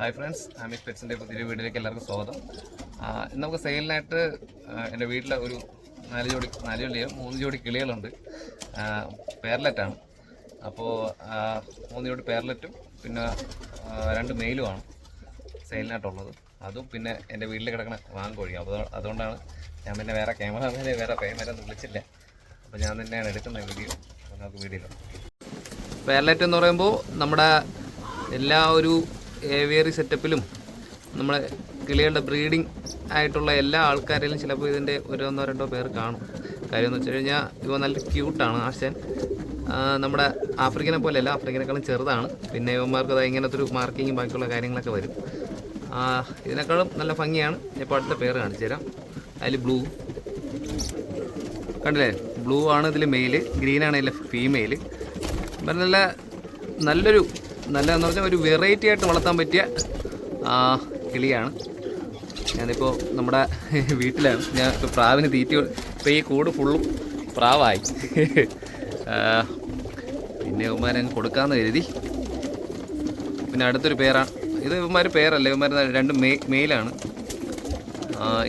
Hi friends ആമിസ് പെറ്റ്സിന്റെ പുതിയ വീഡിയോയിലേക്ക് എല്ലാവർക്കും സ്വാഗതം. നമുക്ക് സെയിലിനായിട്ട് എന്റെ വീട്ടിൽ ഒരു നാല് ജോഡി നാല് ജോഡിയോ മൂന്ന് ജോഡി കിളികളുണ്ട്. പേർലെറ്റാണ് അപ്പോൾ മൂന്ന് ജോഡി പേർലെറ്റും പിന്നെ രണ്ട് മെയിലുമാണ് സെയിലിനായിട്ടുള്ളത്. അതും പിന്നെ എന്റെ വീട്ടിൽ കിടക്കുന്ന വാങ്കോഴിയും അപ്പോൾ അതുകൊണ്ടാണ് ഞാൻ പിന്നെ വേറെ ക്യാമറമാനെ വേറെ പേമാരൊന്നും വിളിച്ചില്ല. അപ്പോൾ ഞാൻ തന്നെയാണ് എടുക്കുന്ന വീഡിയോ. നമുക്ക് വീഡിയോ പേർലെറ്റ് എന്ന് പറയുമ്പോൾ നമ്മുടെ എല്ലാ ഒരു ഏവിയറി സെറ്റപ്പിലും നമ്മളെ കിളികളുടെ ബ്രീഡിംഗ് ആയിട്ടുള്ള എല്ലാ ആൾക്കാരിലും ചിലപ്പോൾ ഇതിന്റെ ഓരോന്നോ രണ്ടോ പേർ കാണും. കാര്യം എന്ന് വെച്ച് കഴിഞ്ഞാൽ ഇവ നല്ല ക്യൂട്ടാണ് ആശൻ. നമ്മുടെ ആഫ്രിക്കനെ പോലെയല്ല ആഫ്രിക്കനേക്കാളും ചെറുതാണ്. പിന്നെ ഇവന്മാർക്ക് അത് ഇങ്ങനത്തെ ഒരു മാർക്കിങ്ങും ബാക്കിയുള്ള കാര്യങ്ങളൊക്കെ വരും. ഇതിനേക്കാളും നല്ല ഭംഗിയാണ്. ഇപ്പോൾ അടുത്ത പേര് കാണിച്ചു തരാം. അതിൽ ബ്ലൂ കണ്ടില്ലേ? ബ്ലൂ ആണ് ഇതിൽ മെയിൽ ഗ്രീൻ ആണ് ഇതിൽ ഫീമെയിൽ നല്ല നല്ലൊരു നല്ല എന്ന് പറഞ്ഞാൽ ഒരു വെറൈറ്റി ആയിട്ട് വളർത്താൻ പറ്റിയ കിളിയാണ്. ഞാനിപ്പോൾ നമ്മുടെ വീട്ടിലാണ്. ഞാൻ ഇപ്പോൾ പ്രാവിന് തീറ്റ ഇപ്പോൾ ഈ കൂട് ഫുള്ളും പ്രാവായി. പിന്നെ പിന്നെ ഇവന്മാരങ്ങ് കൊടുക്കാമെന്ന് കരുതി. പിന്നെ അടുത്തൊരു പേരാണ്. ഇത് ഇവന്മാർ പേരല്ല ഇവന്മാർ രണ്ട് മെയ് മെയിലാണ്.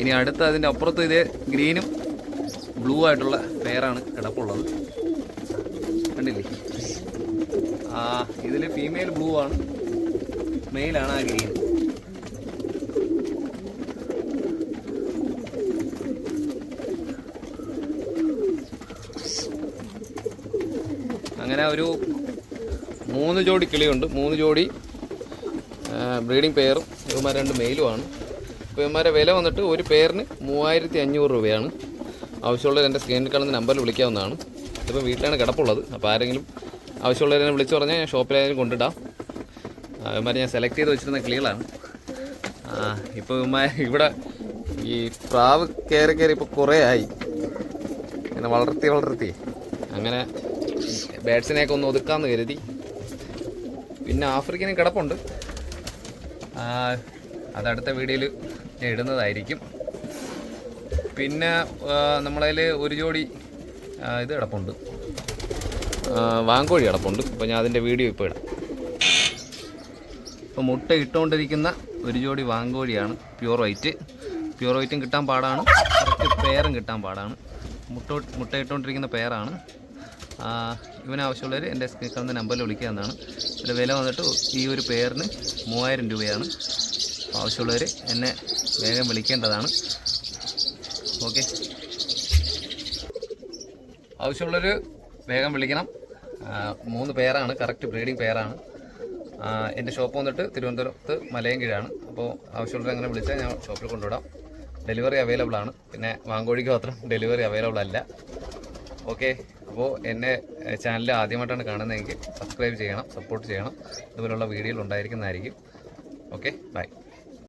ഇനി അടുത്ത അതിന്റെ അപ്പുറത്ത് ഇതേ ഗ്രീനും ബ്ലൂ ആയിട്ടുള്ള പേരാണ് കിടപ്പുള്ളത്. കണ്ടില്ലേ? ഇതിൽ ഫീമെയിൽ ബ്ലൂ ആണ്. മെയിലാണ് ആ ഗ്രീൻ അങ്ങനെ ഒരു മൂന്ന് ജോഡി കിളിയുണ്ട്. മൂന്ന് ജോഡി ബ്രീഡിംഗ് പെയറും ഇവന്മാർ രണ്ട് മെയിലുമാണ് അപ്പോൾ ഇവന്മാരെ വില വന്നിട്ട് ഒരു പെയറിന് മൂവായിരത്തി അഞ്ഞൂറ് രൂപയാണ്. ആവശ്യമുള്ളവർ എന്റെ സ്ക്രീനിൽ കാണുന്ന നമ്പറിൽ വിളിക്കാവുന്നതാണ്. ഇതിപ്പോൾ വീട്ടിലാണ് കിടപ്പുള്ളത്. അപ്പോൾ ആരെങ്കിലും ആവശ്യമുള്ളവരെ വിളിച്ചു പറഞ്ഞാൽ ഞാൻ ഷോപ്പിലായാലും കൊണ്ടിടാം ഇവന്മാരെ ഞാൻ സെലക്ട് ചെയ്ത് വെച്ചിരുന്ന കിളികളാണ് ഇപ്പോൾ ഇവന്മാർ ഇവിടെ ഈ പ്രാവ് കയറി കയറി ഇപ്പോൾ കുറേ ആയി. അങ്ങനെ വളർത്തി വളർത്തി. അങ്ങനെ ബേഡ്സിനെയൊക്കെ ഒന്ന് ഒതുക്കാമെന്ന് കരുതി. പിന്നെ ആഫ്രിക്കനും കിടപ്പുണ്ട്. അതടുത്ത വീഡിയോയിൽ ഞാൻ ഇടുന്നതായിരിക്കും. പിന്നെ നമ്മളതിൽ ഒരു ജോഡി ഇത് കിടപ്പുണ്ട്. വാങ്കോഴി കിടപ്പുണ്ട് അപ്പോൾ ഞാൻ അതിന്റെ വീഡിയോ ഇപ്പോൾ ഇടാം. അപ്പോൾ മുട്ട ഇട്ടുകൊണ്ടിരിക്കുന്ന ഒരു ജോഡി വാങ്കോഴിയാണ്. പ്യൂർ വൈറ്റ് പ്യൂർ വൈറ്റും കിട്ടാൻ പാടാണ്. കുറച്ച് പെയറും കിട്ടാൻ പാടാണ്. മുട്ട മുട്ട ഇട്ടുകൊണ്ടിരിക്കുന്ന പെയറാണ് ഇവനാവശ്യമുള്ളവർ എന്റെ സ്ക്രീൻ കാണുന്ന നമ്പറിൽ വിളിക്കാവുന്നതാണ് ഇതിന്റെ വില വന്നിട്ട് ഈ ഒരു പേരിന് മൂവായിരം രൂപയാണ്. ആവശ്യമുള്ളവർ എന്നെ വേഗം വിളിക്കേണ്ടതാണ്. ഓക്കെ ആവശ്യമുള്ളവർ വേഗം വിളിക്കണം. മൂന്ന് പേരാണ് കറക്റ്റ് ബ്രീഡിംഗ് പേരാണ്. എന്റെ ഷോപ്പ് വന്നിട്ട് തിരുവനന്തപുരത്ത് മലയങ്കിഴാണ് അപ്പോൾ ആവശ്യമുള്ളവർ അങ്ങനെ വിളിച്ചാൽ ഞാൻ ഷോപ്പിൽ കൊണ്ടുവിടാം. ഡെലിവറി അവൈലബിൾ ആണ്. പിന്നെ വാങ്കോഴിക്ക് മാത്രം ഡെലിവറി അവൈലബിൾ അല്ല. ഓക്കെ അപ്പോൾ എന്നെ ചാനൽ ആദ്യമായിട്ടാണ് കാണുന്നതെങ്കിൽ സബ്സ്ക്രൈബ് ചെയ്യണം സപ്പോർട്ട് ചെയ്യണം. ഇതുപോലുള്ള വീഡിയോകൾ ഉണ്ടായിരിക്കുന്നതായിരിക്കും. Okay bye